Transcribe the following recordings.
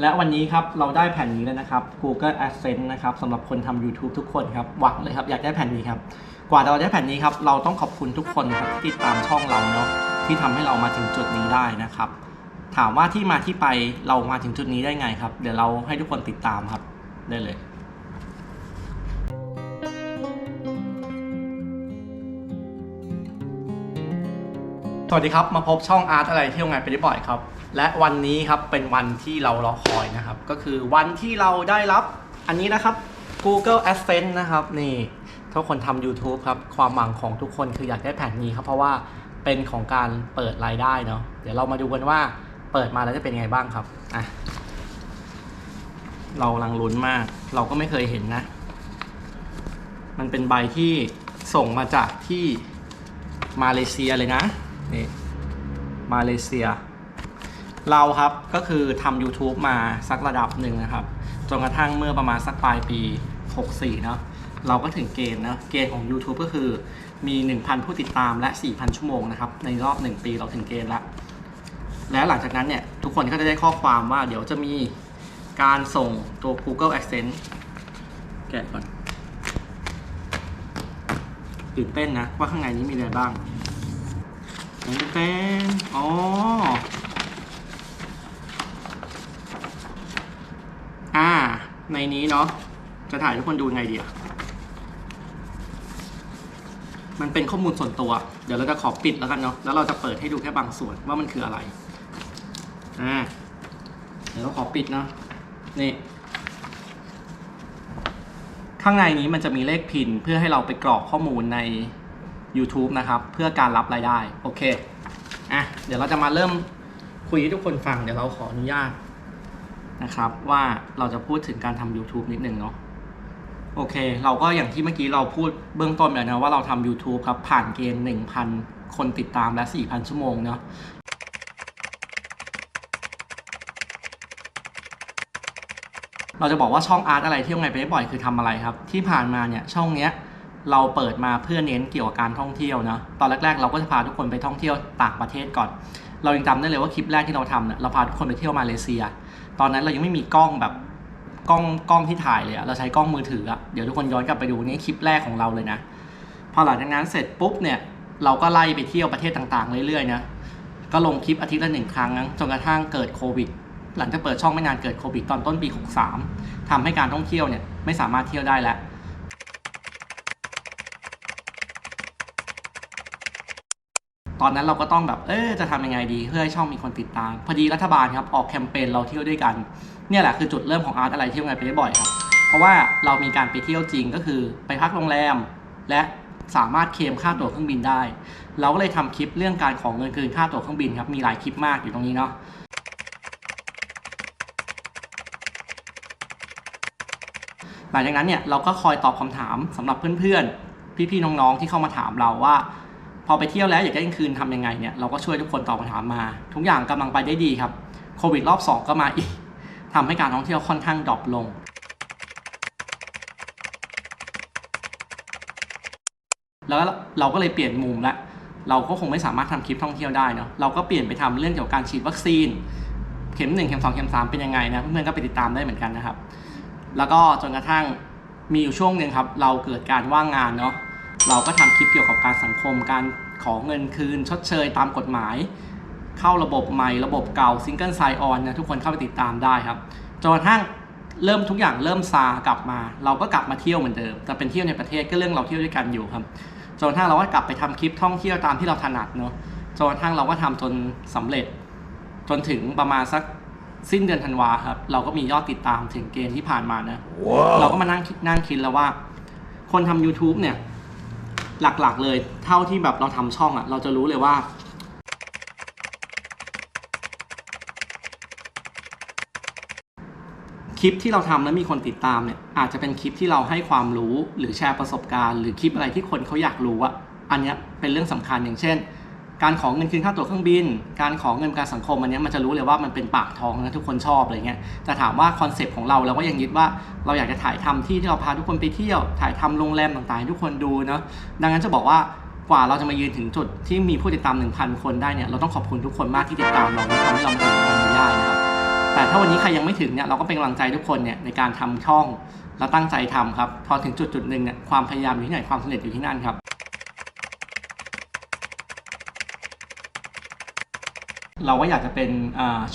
และวันนี้ครับเราได้แผ่นนี้แล้วนะครับ Google Adsense นะครับสำหรับคนทำ YouTube ทุกคนครับหวังเลยครับอยากได้แผ่นนี้ครับกว่าเราจะได้แผ่นนี้ครับเราต้องขอบคุณทุกคนครับที่ติดตามช่องเราเนาะที่ทำให้เรามาถึงจุดนี้ได้นะครับ ถามว่าที่มาที่ไปเรามาถึงจุดนี้ได้ไงครับ เดี๋ยวเราให้ทุกคนติดตามครับได้เลยสวัสดีครับ มาพบช่องอาร์ตอะไรเที่ยวไงไปได้บ่อยครับ และวันนี้ครับเป็นวันที่เรารอคอยนะครับ ก็คือวันที่เราได้รับอันนี้นะครับ Google Adsense นะครับนี่ทุกคนทำ YouTube ครับ ความหวังของทุกคนคืออยากได้แผ่นนี้ครับ เพราะว่าเป็นของการเปิดรายได้เนาะเดี๋ยวเรามาดูกันว่าเปิดมาแล้วจะเป็นไงบ้างครับอะเราลังลุ้นมาก เราก็ไม่เคยเห็นนะ มันเป็นใบที่ส่งมาจากที่มาเลเซียเลยนะนี่มาเลเซีย เราครับก็คือทำ YouTube มาสักระดับหนึ่งนะครับจนกระทั่งเมื่อประมาณสักปลายปี 64 เนาะเราก็ถึงเกณฑ์นะเกณฑ์ของ YouTube ก็คือมี 1,000 ผู้ติดตามและ 4,000 ชั่วโมงนะครับ ในรอบ 1 ปีเราถึงเกณฑ์ละและหลังจากนั้นเนี่ย ทุกคนก็จะได้ข้อความว่าเดี๋ยวจะมีการส่งตัว Google Adsense แกะก่อนตื่นเต้นนะ ว่าข้างในนี้มีอะไรบ้างเต้นเต้นอ๋อ อ่า ในนี้เนาะ จะถ่ายให้ทุกคนดูไงดีอะมันเป็นข้อมูลส่วนตัว เดี๋ยวเราจะขอปิดแล้วกันเนาะ แล้วเราจะเปิดให้ดูแค่บางส่วนว่ามันคืออะไร อ่า เดี๋ยวเราขอปิดเนาะนี่ ข้างในนี้มันจะมีเลขพินเพื่อให้เราไปกรอกข้อมูลใน YouTube นะครับ เพื่อการรับรายได้ โอเค อะ เดี๋ยวเราจะมาเริ่มคุยให้ทุกคนฟัง เดี๋ยวเราขออนุญาต นะครับ ว่าเราจะพูดถึงการทำ YouTube นิดนึงเนาะโอเค เราก็อย่างที่เมื่อกี้เราพูดเบื้องต้นไปแล้วนะว่าเราทำ YouTube ครับ ผ่านเกณฑ์ 1,000 คนติดตามและ 4,000 ชั่วโมงเนาะเราจะบอกว่าช่องอาร์ตอะไรที่ยวไงไปได้บ่อยคือทำอะไรครับ ที่ผ่านมาเนี่ยช่องเนี้ยเราเปิดมาเพื่อเน้นเกี่ยวกับการท่องเที่ยวนะตอนแรก ๆ เราก็จะพาทุกคนไปท่องเที่ยวต่างประเทศก่อน เรายังจำได้เลยว่าคลิปแรกที่เราทำเนี่ยเราพาทุกคนไปเที่ยวมาเลเซีย ตอนนั้นเรายังไม่มีกล้องแบบกล้องกล้องที่ถ่ายเลยอะเราใช้กล้องมือถืออะเดี๋ยวทุกคนย้อนกลับไปดูนี่คลิปแรกของเราเลยนะ พอหลังจากนั้นเสร็จปุ๊บเนี่ยเราก็ไล่ไปเที่ยวประเทศต่างๆเรื่อยๆนะก็ลงคลิปอาทิตย์ละหนึ่งครั้งจนกระทั่งเกิดโควิด หลังจากเปิดช่องไม่นานเกิดโควิดตอนต้นปี 63ทำให้การท่องเที่ยวเนี่ยไม่สามารถเที่ยวได้แล้ว ตอนนั้นเราก็ต้องแบบ เออจะทำยังไงดี เพื่อให้ช่องมีคนติดตาม พอดีรัฐบาลครับออกแคมเปญเราเที่ยวด้วยกัน เนี่ยแหละคือจุดเริ่มของอาร์ตอะไรเที่ยวไงไปได้บ่อยครับ เพราะว่าเรามีการไปเที่ยวจริงก็คือไปพักโรงแรม และสามารถเคลมค่าตั๋วเครื่องบินได้ เราก็เลยทำคลิปเรื่องการของเงินคืนค่าตั๋วเครื่องบินครับ มีหลายคลิปมากอยู่ตรงนี้เนาะหลังจากนั้นเนี่ยเราก็คอยตอบคำถามสำหรับเพื่อนๆ พี่ๆ น้องๆ ที่เข้ามาถามเราว่า พอไปเที่ยวแล้วอยากได้เงินคืนทำยังไงเนี่ยเราก็ช่วยทุกคนตอบคำถามมา ทุกอย่างกำลังไปได้ดีครับโควิดรอบ 2 ก็มาอีกทำให้การท่องเที่ยวค่อนข้างดรอปลง แล้วเราก็เลยเปลี่ยนมุมละเราก็คงไม่สามารถทำคลิปท่องเที่ยวได้เนาะเราก็เปลี่ยนไปทำเรื่องเกี่ยวกับการฉีดวัคซีน เข็ม 1 เข็ม 2 เข็ม 3 เป็นยังไงนะเพื่อนๆก็ไปติดตามได้เหมือนกันนะครับ แล้วก็จนกระทั่งมีอยู่ช่วงหนึ่งครับ เราเกิดการว่างงานเนาะ เราก็ทำคลิปเกี่ยวกับการสังคมการขอเงินคืน ชดเชยตามกฎหมาย เข้าระบบใหม่ระบบเก่าซิงเกิลไซออนนะทุกคนเข้าไปติดตามได้ครับจนกระทั่งเริ่มทุกอย่างเริ่มซากลับมา เราก็กลับมาเที่ยวเหมือนเดิม แต่เป็นเที่ยวในประเทศก็เรื่องเราเที่ยวด้วยกันอยู่ครับจนกระทั่งเราก็กลับไปทำคลิปท่องเที่ยวตามที่เราถนัดเนาะจนกระทั่งเราก็ทำจนสำเร็จ จนถึงประมาณสักสิ้นเดือนธันวาครับ เราก็มียอดติดตามถึงเกณฑ์ที่ผ่านมานะเราก็มานั่งคิดนั่งคิดแล้วว่า คนทำ YouTube เนี่ย หลักๆ เลยเท่าที่แบบเราทำช่องอะ่ะ เราจะรู้เลยว่าคลิปที่เราทำแล้วมีคนติดตามเนี่ยอาจจะเป็นคลิปที่เราให้ความรู้หรือแชร์ประสบการณ์ หรือคลิปอะไรที่คนเขาอยากรู้อะอันนี้เป็นเรื่องสำคัญอย่างเช่น การขอเงินคืนค่าตั๋วเครื่องบิน การขอเงินประกันสังคมอันนี้มันจะรู้เลยว่ามันเป็นปากท้องนะทุกคนชอบอะไรเงี้ยแต่ถามว่าคอนเซปต์ของเราเราก็ยังยึดว่าเราอยากจะถ่ายทำที่ที่เราพาทุกคนไปเที่ยว ถ่ายทำโรงแรมต่างๆให้ทุกคนดูเนาะดังนั้นจะบอกว่ากว่าเราจะมายืนถึงจุดที่มีผู้ติดตาม 1,000 คนได้เนี่ยเราต้องขอบคุณทุกคนมากที่ติดตามเราและทำให้เรามาถึงวันนี้ได้นะครับแต่ถ้าวันนี้ใครยังไม่ถึงเนี่ยเราก็เป็นกำลังใจทุกคนเนี่ยในการทำช่องแล้วตั้งใจทำครับพอถึงจุดจุดหนึ่งเนี่ยความพยายามอยู่ที่ไหนความสำเร็จอยู่ที่นั่นครับ เราก็อยากจะเป็น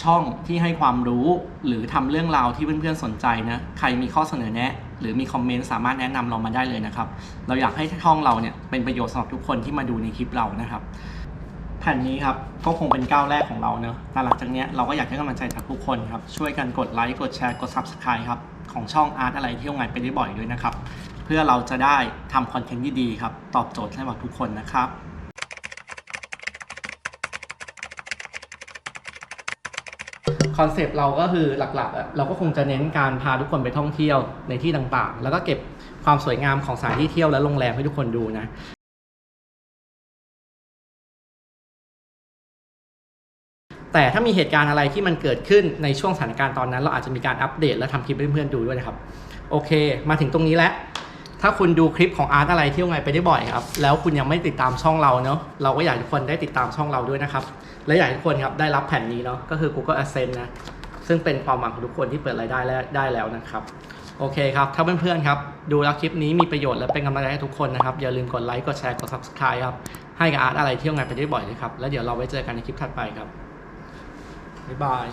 ช่องที่ให้ความรู้ หรือทำเรื่องราวที่เพื่อนๆสนใจนะใครมีข้อเสนอแนะ หรือมีคอมเมนต์สามารถแนะนำเรามาได้เลยนะครับ เราอยากให้ช่องเราเนี่ยเป็นประโยชน์สำหรับทุกคนที่มาดูในคลิปเรานะครับแผ่นนี้ครับก็คงเป็นก้าวแรกของเราเนอะแต่หลังจากนี้เราก็อยากให้กำลังใจจากทุกคนครับ ช่วยกันกดไลค์ กดแชร์ กด Subscribe ครับ ของช่องอาร์ตอะไรเที่ยวไงไปได้บ่อยด้วยนะครับ เพื่อเราจะได้ทำคอนเทนต์ดีๆครับ ตอบโจทย์ให้กับทุกคนนะครับ คอนเซปต์เราก็คือหลักๆอะเราก็คงจะเน้นการพาทุกคนไปท่องเที่ยวในที่ต่างๆ แล้วก็เก็บความสวยงามของสถานที่เที่ยวและโรงแรมให้ทุกคนดูนะแต่ถ้ามีเหตุการณ์อะไรที่มันเกิดขึ้นในช่วงสถานการณ์ตอนนั้น เราอาจจะมีการอัปเดตและทำคลิปให้เพื่อนๆดูด้วยนะครับ โอเค มาถึงตรงนี้แล้ว ถ้าคุณดูคลิปของอาร์ตอะไรเที่ยวไงไปได้บ่อยครับ แล้วคุณยังไม่ติดตามช่องเราเนาะเราก็อยากให้ทุกคนได้ติดตามช่องเราด้วยนะครับ และอยากให้ทุกคนครับได้รับแผ่นนี้เนาะก็คือ Google Adsense นะซึ่งเป็นความหวังของทุกคนที่เปิดรายได้แล้วได้แล้วนะครับ โอเคครับ ถ้าเพื่อนๆครับ ดูแล้วคลิปนี้มีประโยชน์และเป็นกำลังใจให้ทุกคนนะครับ อย่าลืมกดไลค์กดแชร์กด subscribe ครับ ให้กับอาร์ตอะไรเที่ยวงานไปได้บ่อยเลยครับ แล้วเดี๋ยวเราไว้เจอกันในคลิปถัดไปครับ บ๊ายบาย